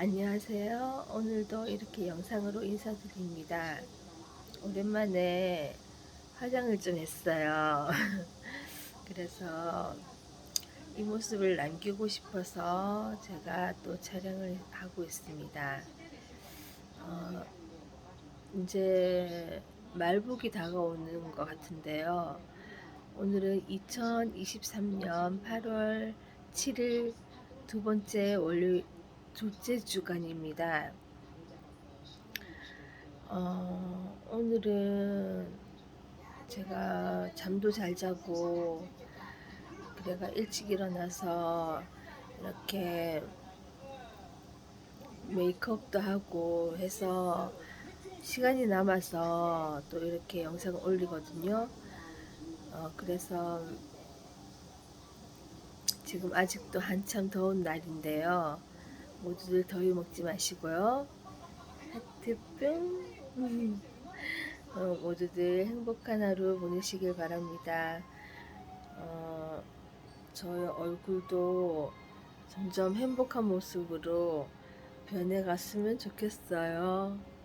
안녕하세요. 오늘도 이렇게 영상으로 인사드립니다. 오랜만에 화장을 좀 했어요. 그래서 이 모습을 남기고 싶어서 제가 또 촬영을 하고 있습니다. 어, 이제 말복이 다가오는 것 같은데요. 오늘은 2023년 8월 7일 두 번째 월요일 둘째 주간입니다. 어, 오늘은 제가 잠도 잘 자고 그래가 일찍 일어나서 이렇게 메이크업도 하고 해서 시간이 남아서 또 이렇게 영상을 올리거든요. 어, 그래서 지금 아직도 한참 더운 날인데요. 모두들 더위 먹지 마시고요. 하트 뿅. 어, 모두들 행복한 하루 보내시길 바랍니다. 어, 저의 얼굴도 점점 행복한 모습으로 변해갔으면 좋겠어요.